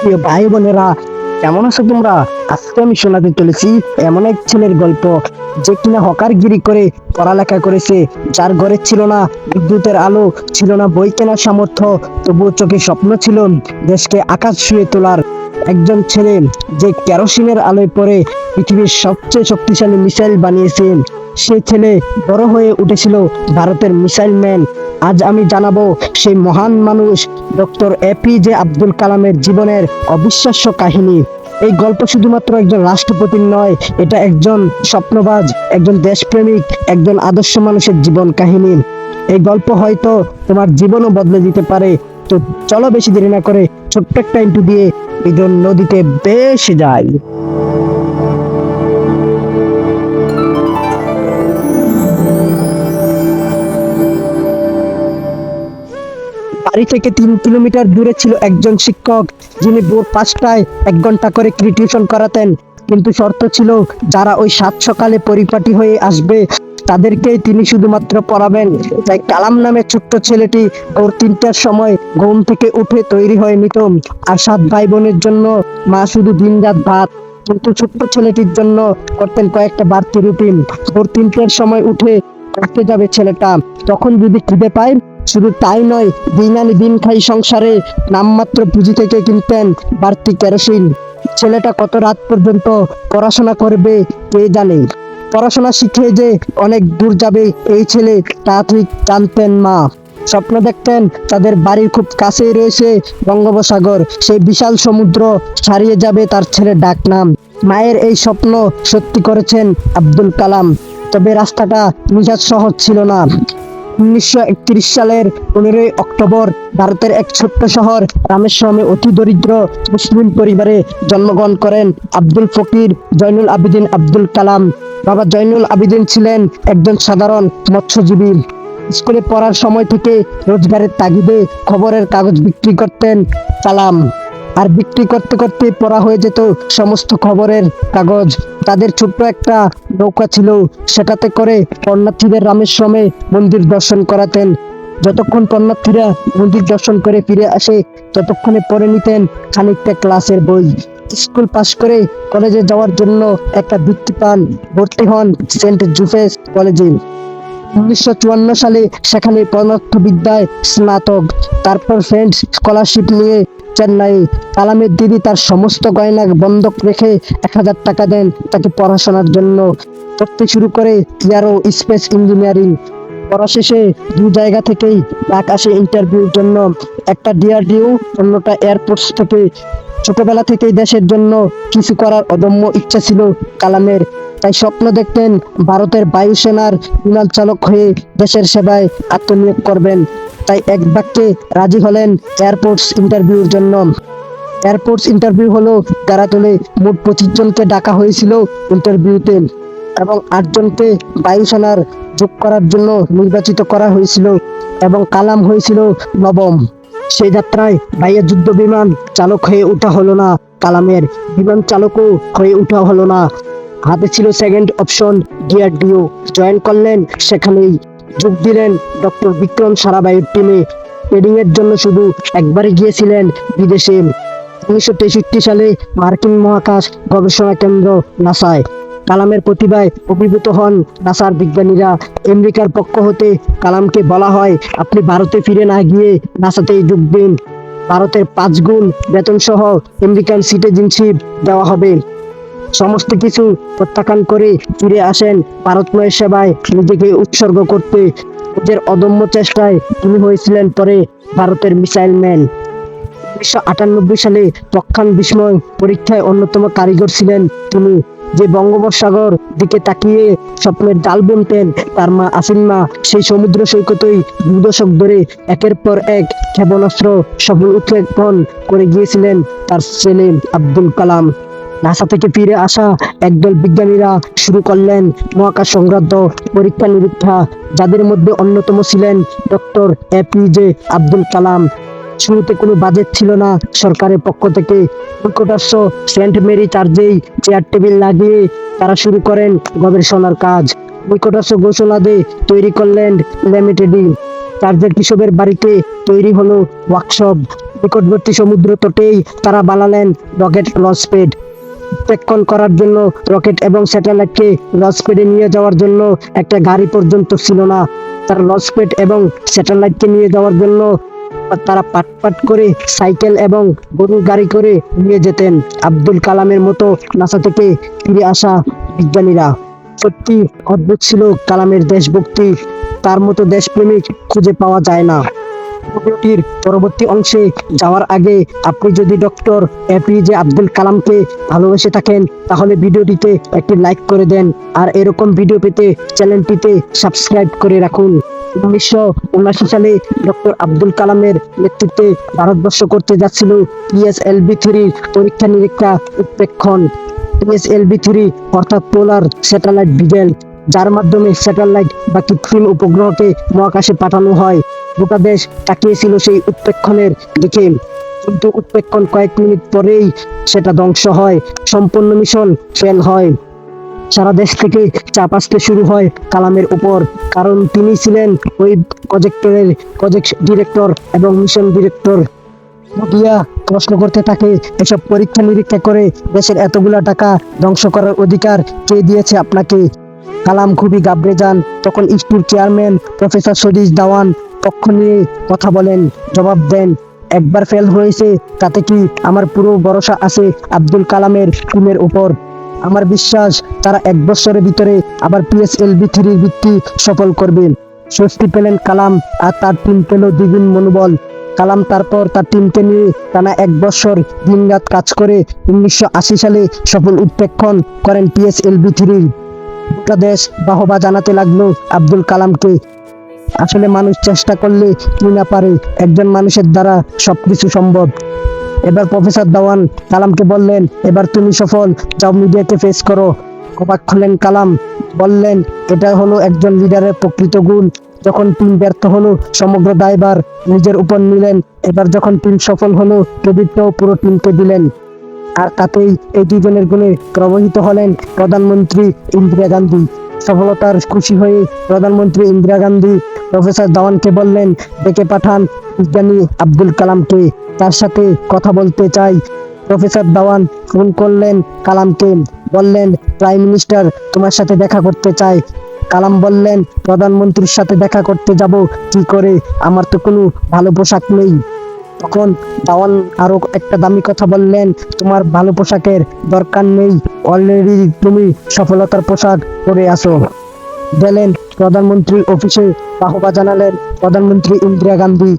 প্রিয় ভাই বোনেরা, কেমন আছো তোমরা? আজকে আমি শোনাতে চলেছি এমন এক ছেলের গল্প। যে কিনা হকারগিরি করে পড়ালেখা করেছে, যার ঘরে ছিল না বিদ্যুতের আলো, ছিল না বই কেনার সামর্থ্য, তবুও চোখে স্বপ্ন ছিল দেশকে আকাশ ছুঁয়ে তোলার। একজন ছেলে যে কেরোসিনের আলোয় পরে পৃথিবীর সবচেয়ে শক্তিশালী মিসাইল বানিয়েছে সে ছেলে বড় হয়ে উঠেছিল ভারতের মিসাইল ম্যান। আজ আমি জানাব সেই মহান মানুষ ডক্টর এপিজে আব্দুল কালামের জীবনের অবিশ্বাস্য কাহিনী। এই গল্প শুধুমাত্র একজন রাষ্ট্রপতির নয়, এটা একজন স্বপ্নবাজ, একজন দেশপ্রেমিক, একজন আদর্শ মানুষের জীবন কাহিনী। এই গল্প হয়তো তোমার জীবনও বদলে দিতে পারে। তো চলো বেশি দেরি না করে ছোট্ট একটা ইন্টু দিয়ে ভিডিওর নদীতে বেশ যায় বাড়ি থেকে তিন কিলোমিটার দূরে ছিল একজন শিক্ষক, যিনি ভোর পাঁচটায় এক ঘণ্টা করে টিউশন করাতেন। কিন্তু শর্ত ছিল, যারা ওই সাত সকালে পরিপাটি হয়ে আসবে, তাদেরকেই তিনি শুধুমাত্র পড়াবেন। তাই কালাম নামে ছোট্ট ছেলেটি ওর তিনটার সময় ঘুম থেকে উঠে তৈরি হয়ে নিত আর সাত ভাই বোনের জন্য মা শুধু দিনরাত ভাত। কিন্তু ছোট্ট ছেলেটির জন্য করতেন কয়েকটা বাড়তি রুটিন। ভোর তিনটার সময় উঠে পড়তে যাবে ছেলেটা। তখন যদি খিদে পায় শুধু তাই নয় দিন আনি দিন খাই সংসারে নামমাত্র পুঁজি থেকে কিনতেন বাড়তি কেরোসিন। ছেলেটা কত রাত পর্যন্ত পড়াশোনা করবে কে জানে? পড়াশোনা শিখে যে অনেক দূর যাবে এই ছেলে তা ঠিক জানতেন মা স্বপ্ন দেখতেন তাদের বাড়ির খুব কাছেই রয়েছে বঙ্গোপসাগর। সেই বিশাল সমুদ্র ছাড়িয়ে যাবে তার ছেলের ডাক নাম মায়ের এই স্বপ্ন সত্যি করেছেন আব্দুল কালাম। তবে রাস্তাটা নিজাত সহজ ছিল না। উনিশশো একত্রিশ সালের পনেরোই অক্টোবর ভারতের এক ছোট্ট শহর রামেশ্বরমে অতি দরিদ্র মুসলিম পরিবারে জন্মগ্রহণ করেন আব্দুল ফকির জয়নুল আবিদিন আব্দুল কালাম। বাবা জয়নুল আবিদিন ছিলেন একজন সাধারণ মৎস্যজীবী। স্কুলে পড়ার সময় থেকে রোজগারের তাগিদে খবরের কাগজ বিক্রি করতেন কালাম। আর বিক্রি করতে করতে পড়া হয়ে যেত সমস্ত খবরের কাগজ। তাদের ছোট্ট একটা নৌকা ছিল। সেটাতে করে পণ্যার্থীদের রামেশ্বরমে মন্দির দর্শন করাতেন। যতক্ষণ পণ্যার্থীরা মন্দির দর্শন করে ফিরে আসে, ততক্ষণে পড়ে নিতেন খানিকটা ক্লাসের বই। স্কুল পাশ করে কলেজে যাওয়ার জন্য একটা বৃত্তি পান ভর্তি হন সেন্ট জুফেস কলেজে। উনিশশো চুয়ান্ন সালে সেখানে পদার্থবিদ্যায় স্নাতক, তারপর ফ্রেন্ডস স্কলারশিপ নিয়ে চেন্নাই। কালামের দিদি তার সমস্ত গয়না বন্ধক রেখে এক হাজার টাকা দেন তাকে পড়াশোনার জন্য। পড়তে শুরু করে এয়ারো স্পেস ইঞ্জিনিয়ারিং। পড়া শেষে দু জায়গা থেকেই ডাক আসে ইন্টারভিউর জন্য। একটা ডিআরডিও, অন্যটা এয়ারফোর্স থেকে। ছোটবেলা থেকেই দেশের জন্য কিছু করার অদম্য ইচ্ছা ছিল কালামের। তাই স্বপ্ন দেখতেন ভারতের বায়ুসেনার বিমান চালক হয়ে দেশের সেবায় আত্মনিয়োগ করবেন। তাই এক বাক্যে রাজি হলেন এয়ারপোর্টস ইন্টারভিউর জন্য। এয়ারপোর্টস ইন্টারভিউ হলো যারা তোলে মোট পঁচিশ জনকে ডাকা হয়েছিল ইন্টারভিউতে এবং আটজনকে বায়ুসেনার যোগ করার জন্য নির্বাচিত করা হয়েছিল এবং কালাম হয়েছিল নবম। সেই যাত্রায় বাইয়া যুদ্ধ বিমান চালক হয়ে ওঠা হলো না, কালামের বিমান চালকও হয়ে ওঠা হলো না। হাতে ছিল সেকেন্ড অপশন ডিআরডিও জয়েন করলেন, সেখানেই যোগ দিলেন ডক্টর বিক্রম সারাবাইয়ের টিমে ট্রেডিং এর জন্য শুধু একবারই গিয়েছিলেন বিদেশে। উনিশশো তেষট্টি সালে মার্কিন মহাকাশ গবেষণা কেন্দ্র নাসায়। কালামের প্রতিভায় অভিভূত হন নাসার বিজ্ঞানীরা। আমেরিকার পক্ষ হতে কালামকে বলা হয়, আপনি ভারতে ফিরে না গিয়ে নাসাতেই যোগ দিন। ভারতের পাঁচ গুণ বেতন সহ আমেরিকান সিটিজেনশিপ দেওয়া হবে। সমস্ত কিছু প্রত্যাখ্যান করে ফিরে আসেন ভারতময় সেবায় নিজেকে উৎসর্গ করতে। নিজের অদম্য চেষ্টায় তিনি হয়েছিলেন পরে ভারতের মিসাইল ম্যান। উনিশশো আটানব্বই সালে তক্ষান বিস্ময় পরীক্ষায় অন্যতম কারিগর ছিলেন তিনি। যে বঙ্গোপসাগর দিকে তাকিয়ে স্বপ্নের জাল বুনতেন, তার মা আসিনমা সেই সমুদ্র সৈকতই দু দশক ধরে একের পর এক ক্ষেপণাস্ত্র সফল উৎক্ষেপণ করে গিয়েছিলেন তার ছেলে আব্দুল কালাম। নাসা থেকে ফিরে আসা একদল বিজ্ঞানীরা শুরু করলেন মহাকাশ সংক্রান্ত পরীক্ষা নিরীক্ষা, যাদের মধ্যে অন্যতম ছিলেন ডক্টর এপিজে আব্দুল কালাম। শুরুতে কোনো বাজেট ছিল না সরকারের পক্ষ থেকে। নিকটাস্য সেন্ট মেরি চার্জেই চেয়ার টেবিল লাগিয়ে তারা শুরু করেন গবেষণার কাজ। নিকটাস্য ঘোষণাদে তৈরি করলেন লিমিটেডি চার্জের কৃষকের বাড়িতে তৈরি হলো ওয়ার্কশপ। নিকটবর্তী সমুদ্র তটেই তারা বানালেন রকেট লঞ্চপ্যাড উৎক্ষেপণ করার জন্য রকেট এবং স্যাটেলাইটকে লঞ্চপ্যাডে নিয়ে যাওয়ার জন্য একটা গাড়ি পর্যন্ত ছিল না। তারা লঞ্চপ্যাড এবং স্যাটেলাইটকে নিয়ে যাওয়ার জন্য তারা পাট পাট করে সাইকেল এবং গরুর গাড়ি করে নিয়ে যেতেন। আব্দুল কালামের মতো নাসা থেকে ফিরে আসা বিজ্ঞানীরা। সত্যি অদ্ভুত ছিল কালামের দেশভক্তি। তার মতো দেশপ্রেমিক খুঁজে পাওয়া যায় না। ভিডিওটির পরবর্তী অংশে যাওয়ার আগে আপনি যদি ডক্টর এপিজে আব্দুল কালামকে ভালোবেসে থাকেন, তাহলে ভিডিওটিতে একটি লাইক করে দেন আর এরকম ভিডিও পেতে চ্যানেলটিতে সাবস্ক্রাইব করে রাখুন। উনিশশো উনআশি সালে ডক্টর আব্দুল কালামের নেতৃত্বে ভারতবর্ষ করতে যাচ্ছিল পিএসএলভি থ্রির পরীক্ষা নিরীক্ষা উৎপ্রেক্ষণ পিএসএলভি থ্রি, অর্থাৎ পোলার স্যাটেলাইট ভিজেল যার মাধ্যমে স্যাটেলাইট বা কৃত্রিম উপগ্রহকে মহাকাশে পাঠানো হয়। গোটা দেশ তাকিয়েছিল সেই উৎপ্রেক্ষণের দিকে। কিন্তু উৎপ্রেক্ষণ কয়েক মিনিট পরেই সেটা ধ্বংস হয়, সম্পূর্ণ মিশন ফেল হয়। সারা দেশ থেকে চাপ আসতে শুরু হয় কালামের উপর, কারণ তিনি ছিলেন ওই প্রজেক্টরের প্রজেক্ট ডিরেক্টর এবং মিশন ডিরেক্টর। মিডিয়া প্রশ্ন করতে থাকে, এসব পরীক্ষা নিরীক্ষা করে দেশের এতগুলা টাকা ধ্বংস করার অধিকার কে দিয়েছে আপনাকে? কালাম খুবই গাবড়ে যান। তখন স্কুল চেয়ারম্যান প্রফেসর সতীশ দাওয়ান পক্ষ নিয়ে কথা বলেন, জবাব দেন, একবার ফেল হয়েছে, তাতে কি আমার পুরো ভরসা আছে আব্দুল কালামের টিমের উপর? আমার বিশ্বাস, তারা এক বছরের ভিতরে আবার পিএসএলভি থ্রির ভিত্তি সফল করবে। স্বস্তি পেলেন কালাম, আর তার টিম পেল দ্বিগুণ মনোবল। কালাম তারপর তার টিমকে নিয়ে টানা এক বছর দিনরাত কাজ করে, উনিশশো আশি সালে সফল উৎপেক্ষণ করেন পিএসএলভি থ্রির। গোটা দেশ বাহবা জানাতে লাগল আব্দুল কালামকে। আসলে মানুষ চেষ্টা করলে কি না পারে, একজন মানুষের দ্বারা সবকিছু সম্ভব। এবার প্রফেসর দাওয়ান কালামকে বললেন, এবার তুমি সফল, যাও মিডিয়াকে ফেস করো। কপাক খুলেন কালাম, বললেন, এটা হলো একজন লিডারের প্রকৃত গুণ। যখন টিম ব্যর্থ হলো, সমগ্র দায়ভার নিজের উপর নিলেন। এবার যখন টিম সফল হলো ক্রেডিটটাও পুরো টিমকে দিলেন। আর তাতেই এই দুজনের গুণে প্রভাবিত হলেন প্রধানমন্ত্রী ইন্দিরা গান্ধী। সফলতার খুশি হয়ে প্রধানমন্ত্রী ইন্দিরা গান্ধী প্রফেসর দাওয়ানকে বললেন, ডেকে পাঠান বিজ্ঞানী আব্দুল কালামকে। তার সাথে কথা বলতে চাই। প্রফেসর দাওয়ান ফোন করলেন কালামকে, বললেন, প্রাইম মিনিস্টার, তোমার সাথে দেখা করতে চাই। কালাম বললেন, প্রধানমন্ত্রীর সাথে দেখা করতে যাব। কি করে? আমার তো কোনো ভালো পোশাক নেই। তখন দাওয়ান আরও একটা দামি কথা বললেন, তোমার ভালো পোশাকের দরকার নেই অলরেডি তুমি সফলতার পোশাক পরে আসো গেলেন প্রধানমন্ত্রী অফিসে বাহবা জানালেন, প্রধানমন্ত্রী ইন্দিরা গান্ধী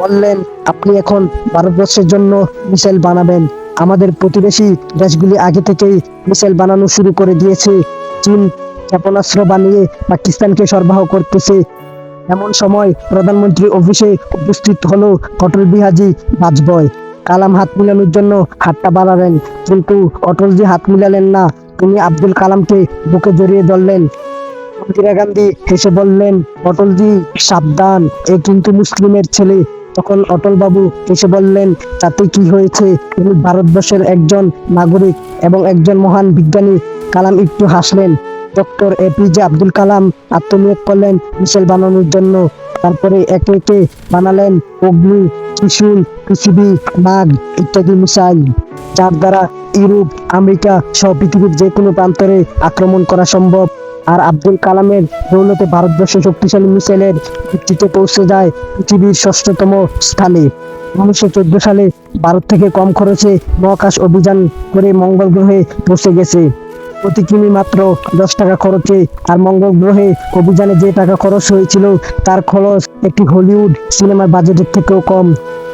বললেন, আপনি এখন ভারতবর্ষের জন্য মিসাইল বানাবেন। আমাদের প্রতিবেশী দেশগুলি আগে থেকেই মিসাইল বানানো শুরু করে দিয়েছে। চীন ক্ষেপণাস্ত্র বানিয়ে পাকিস্তানকে সরবরাহ করতেছে। এমন সময় প্রধানমন্ত্রী অফিসে উপস্থিত হলো অটল বিহাজি বাজপেয়ী। কালাম হাত মিলানোর জন্য হাতটা বাড়ালেন, কিন্তু অটলজি হাত মিলালেন না, তিনি আব্দুল কালামকে বুকে জড়িয়ে ধরলেন। ইন্দিরা গান্ধী হেসে বললেন অটলজি সাবধান, এ কিন্তু মুসলিমের ছেলে। তখন অটল বাবু এসে বললেন, তাতে কি হয়েছে? তিনি ভারতবর্ষের একজন নাগরিক এবং একজন মহান বিজ্ঞানী। কালাম একটু হাসলেন ডক্টর এপিজে আব্দুল কালাম আত্মনিয়োগ করলেন মিসাইল বানানোর জন্য। তারপরে একে একে বানালেন অগ্নি, ত্রিশূল, পৃথিবী নাগ ইত্যাদি মিসাইল, যার দ্বারা ইউরোপ, আমেরিকা সহ পৃথিবীর যে কোনো প্রান্তরে আক্রমণ করা সম্ভব। আর আব্দুল কালামের দৌলতে ভারতবর্ষ শক্তিশালী মিসাইলের ভিত্তিতে পৌঁছে যায় পৃথিবীর ষষ্ঠতম স্থানে। উনিশশো চোদ্দ সালে ভারত থেকে কম খরচে মহাকাশ অভিযান করে মঙ্গল গ্রহে পৌঁছে গেছে। প্রতি কিমি মাত্র দশ টাকা খরচে আর মঙ্গল গ্রহে অভিযানে যে টাকা খরচ হয়েছিল, তার খরচ একটি হলিউড সিনেমার বাজেটের থেকেও কম।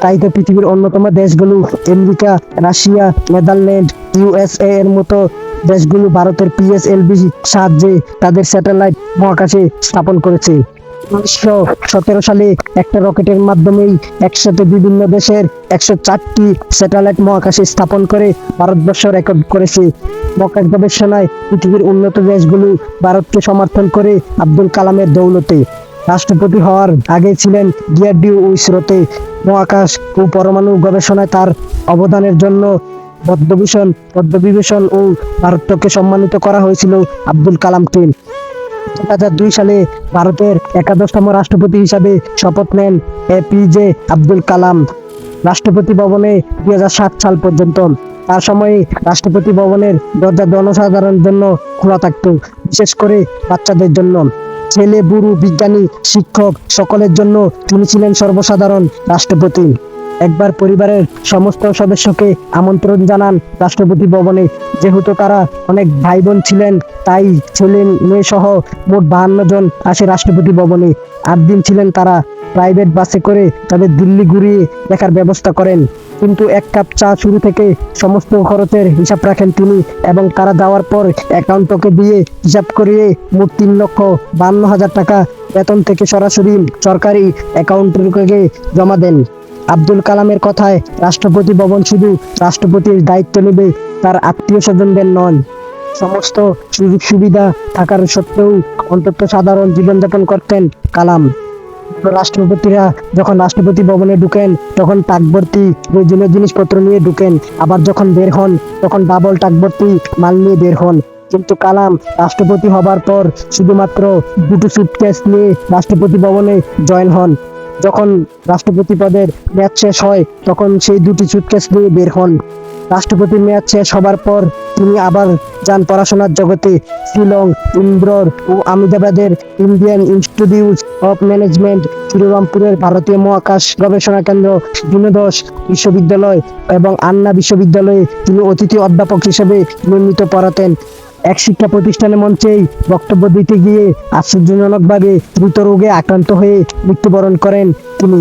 তাই তো পৃথিবীর অন্যতম দেশগুলো, আমেরিকা, রাশিয়া, নেদারল্যান্ড, ইউএসএ এর মতো দেশগুলো ভারতের পিএসএলভি সাহায্যে তাদের স্যাটেলাইট মহাকাশে স্থাপন করেছে। উনিশশো সতেরো সালে একটা রকেটের মাধ্যমেই একসাথে বিভিন্ন দেশের একশো চারটি স্যাটেলাইট মহাকাশে স্থাপন করে ভারতবর্ষ রেকর্ড করেছে। মহাকাশ গবেষণায় পৃথিবীর উন্নত দেশগুলো ভারতকে সমর্থন করে আব্দুল কালামের দৌলতে। রাষ্ট্রপতি হওয়ার আগে ছিলেন ডিআরডিও ইসরোতে মহাকাশ ও পরমাণু গবেষণায় তার অবদানের জন্য পদ্মভূষণ, পদ্মবিভূষণ ও ভারতকে সম্মানিত করা হয়েছিল আব্দুল কালামকে। দুই সালে ভারতের একাদশতম রাষ্ট্রপতি হিসাবে শপথ নেন এপিজে আব্দুল কালাম। রাষ্ট্রপতি ভবনে দুই হাজার সাত সাল পর্যন্ত। তার সময়ে রাষ্ট্রপতি ভবনের দরজা জনসাধারণের জন্য খোলা থাকতো, বিশেষ করে বাচ্চাদের জন্য। ছেলে, বুড়ো, বিজ্ঞানী, শিক্ষক সকলের জন্য তিনি ছিলেন সর্বসাধারণ রাষ্ট্রপতি। একবার পরিবারের সমস্ত সদস্যকে আমন্ত্রণ জানান রাষ্ট্রপতি ভবনে। যেহেতু তারা অনেক ভাই বোন ছিলেন, তাই ছেলে মেয়ে সহ মোট বাহান্ন জন আসে রাষ্ট্রপতি ভবনে। আট দিন ছিলেন তারা প্রাইভেট বাসে করে তাদের দিল্লি ঘুরিয়ে দেখার ব্যবস্থা করেন। কিন্তু এক কাপ চা শুরু থেকে সমস্ত খরচের হিসাব রাখেন তিনি এবং তারা যাওয়ার পর অ্যাকাউন্টকে দিয়ে হিসাব করিয়ে মোট তিন লক্ষ বান্ন হাজার টাকা বেতন থেকে সরাসরি সরকারি অ্যাকাউন্টকে জমা দেন। আব্দুল কালামের কথায় রাষ্ট্রপতি ভবন শুধু রাষ্ট্রপতির দায়িত্ব নেবে তার আত্মীয় স্বজনদের নন। সমস্ত সুযোগ সুবিধা থাকার সত্ত্বেও অন্তত সাধারণ জীবনযাপন করতেন কালাম। রাষ্ট্রপতিরা যখন রাষ্ট্রপতি ভবনে ঢুকেন, তখন টাকভর্তি প্রয়োজনীয় জিনিসপত্র নিয়ে ঢুকেন। আবার যখন বের হন, তখন ডাবল টাকভর্তি মাল নিয়ে বের হন। কিন্তু কালাম রাষ্ট্রপতি হবার পর শুধুমাত্র দুটো সুটকেস নিয়ে রাষ্ট্রপতি ভবনে জয়েন হন। যখন রাষ্ট্রপতি পদের মেয়াদ শেষ হয়, তখন সেই দুটি সুটকেস নিয়ে বের হন। রাষ্ট্রপতির মেয়াদ শেষ হবার পর তিনি আবার যান পড়াশোনার জগতে। শিলং, ইন্দ্রর ও আমিদাবাদের ইন্ডিয়ান ইনস্টিটিউট অফ ম্যানেজমেন্ট শ্রীরামপুরের ভারতীয় মহাকাশ গবেষণা কেন্দ্র দীনদশ বিশ্ববিদ্যালয় এবং আন্না বিশ্ববিদ্যালয়ে তিনি অতিথি অধ্যাপক হিসেবে নিয়মিত পড়াতেন এক শিক্ষা প্রতিষ্ঠানের মঞ্চেই বক্তব্য দিতে গিয়ে আশ্চর্যজনকভাবে দ্রুত রোগে আক্রান্ত হয়ে মৃত্যুবরণ করেন তিনি।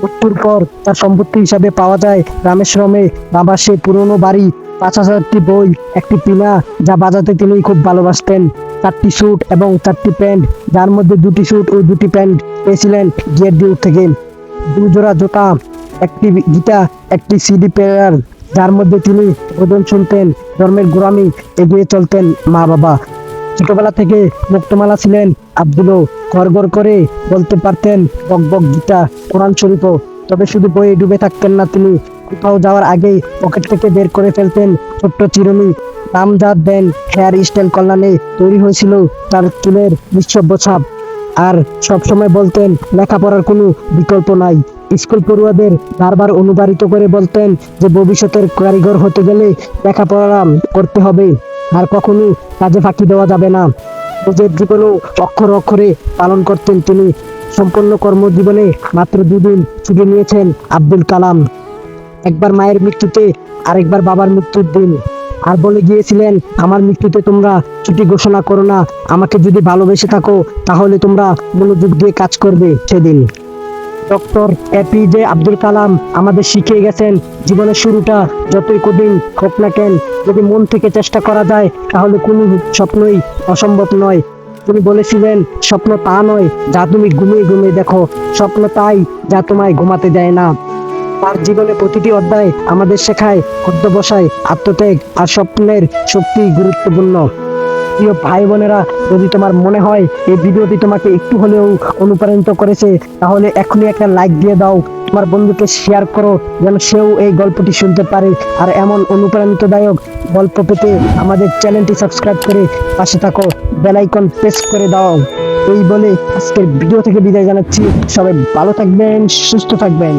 মৃত্যুর পর তার সম্পত্তি হিসাবে পাওয়া যায় রামেশ্বরমে। বাবার সেই পুরনো বাড়ি, পাঁচ হাজারটি বই, একটি পিনা, যা বাজাতে তিনি খুব ভালোবাসতেন। চারটি স্যুট এবং চারটি প্যান্ট, যার মধ্যে দুটি স্যুট ও দুটি প্যান্ট পেয়েছিলেন গিয়ার ডিউ থেকে। দুজোড়া জোতা, একটি গীতা একটি সিডি প্লেয়ার যার মধ্যে তিনি ভোজন শুনতেন, ধর্মের গোড়ামি এগিয়ে চলতেন মা বাবা ছোটবেলা থেকে মুক্তমালা ছিলেন আব্দুলও। ঘর ঘর করে বলতে পারতেন, বক বক গীতা, কোরআন শরীফও তবে শুধু বইয়ে ডুবে থাকতেন না, তিনি কোথাও যাওয়ার আগেই পকেট থেকে বের করে ফেলতেন ছোট্ট চিরুনি। নামজাদ দেন হেয়ার স্টাইল কল্যাণে তৈরি হয়েছিল তার চুলের নিঃসব্য ছাপ। আর সবসময় বলতেন, লেখাপড়ার কোনো বিকল্প নাই। স্কুল পড়ুয়াদের বারবার অনুপ্রাণিত করে বলতেন যে ভবিষ্যতের কারিগর হতে গেলে লেখাপড়া করতে হবে। আর কখনো কাজে ফাঁকি দেওয়া যাবে না। নিজের জীবনেও অক্ষর অক্ষরে পালন করতেন তিনি। সম্পূর্ণ কর্মজীবনে মাত্র দুদিন ছুটি নিয়েছেন আব্দুল কালাম। একবার মায়ের মৃত্যুতে, আরেকবার বাবার মৃত্যুর দিন। আর বলে গিয়েছিলেন, আমার মৃত্যুতে তোমরা ছুটি ঘোষণা করো না। আমাকে যদি ভালোবেসে থাকো, তাহলে তোমরা মনোযোগ দিয়ে কাজ করবে সেদিন। ডক্টর এপিজে আব্দুল কালাম আমাদের শিখিয়ে গেছেন জীবনের শুরুটা যতই কঠিন হোক না কেন, যদি মন থেকে চেষ্টা করা যায়, তাহলে কোনো স্বপ্নই অসম্ভব নয়। তিনি বলেছিলেন, স্বপ্ন তা নয় যা তুমি ঘুমিয়ে ঘুমিয়ে দেখো। স্বপ্ন তাই যা তোমায় ঘুমাতে দেয় না। তার জীবনে প্রতিটি অধ্যায় আমাদের শেখায়, অধ্যবসায়, আত্মত্যাগ আর স্বপ্নের শক্তি গুরুত্বপূর্ণ। প্রিয় ভাই বোনেরা, যদি তোমার মনে হয় এই ভিডিওটি তোমাকে একটু হলেও অনুপ্রাণিত করেছে, তাহলে এখনই একটা লাইক দিয়ে দাও। তোমার বন্ধুকে শেয়ার করো, যেন সেও এই গল্পটি শুনতে পারে। আর এমন অনুপ্রাণিতদায়ক গল্প পেতে আমাদের চ্যানেলটি সাবস্ক্রাইব করে পাশে থাকো বেলাইকন প্রেস করে দাও। এই বলে আজকের ভিডিও থেকে বিদায় জানাচ্ছি। সবাই ভালো থাকবেন, সুস্থ থাকবেন।